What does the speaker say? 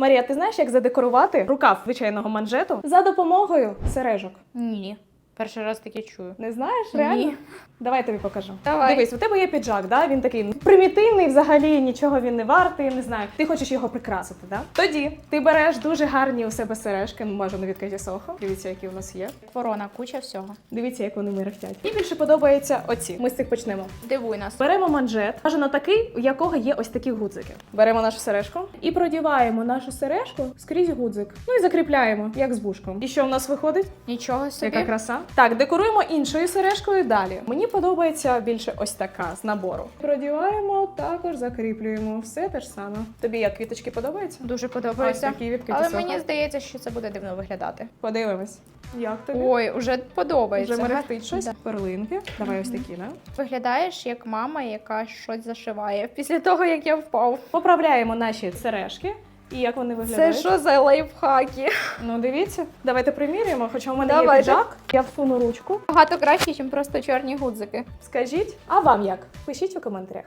Марія, ти знаєш, як задекорувати рукав звичайного манжету за допомогою сережок? Ні. Перший раз таке чую. Не знаєш? Реально? Ні. Давай я тобі покажу. Давай. Дивись, у тебе є піджак, да? він такий примітивний, взагалі нічого він не вартий, не знаю. Ти хочеш його прикрасити, да? Тоді ти береш дуже гарні у себе сережки, може на відкриті сохо. Дивіться, які у нас є. Ворона, куча всього. Дивіться, як вони мерехтять. Мені більше подобаються оці. Ми з цих почнемо. Дивуй нас. Беремо манжет, бажано такий, у якого є ось такі гудзики. Беремо нашу сережку і продіваємо нашу сережку скрізь гудзик. Ну і закріпляємо, як з бушком. І що в нас виходить? Нічого собі. Яка краса. Так, декоруємо іншою сережкою далі. Мені подобається більше ось така з набору. Продіваємо, також закріплюємо. Все те ж саме. Тобі як квіточки подобаються? Дуже Ось подобається. такі відкриті Але мені здається, що це буде дивно виглядати. Подивимось. Як тобі? Ой, уже подобається. Вже мерехтить щось? Да. Перлинки. Давай ось такі, да? Виглядаєш як мама, яка щось зашиває після того, як я впав. Поправляємо наші сережки. І як вони виглядають? Це що за лайфхаки? Ну дивіться, давайте приміряємо, хоча у мене є Давайте. піджак. Я всуну ручку. Багато краще, ніж просто чорні гудзики. Скажіть, а вам як? Пишіть у коментарях.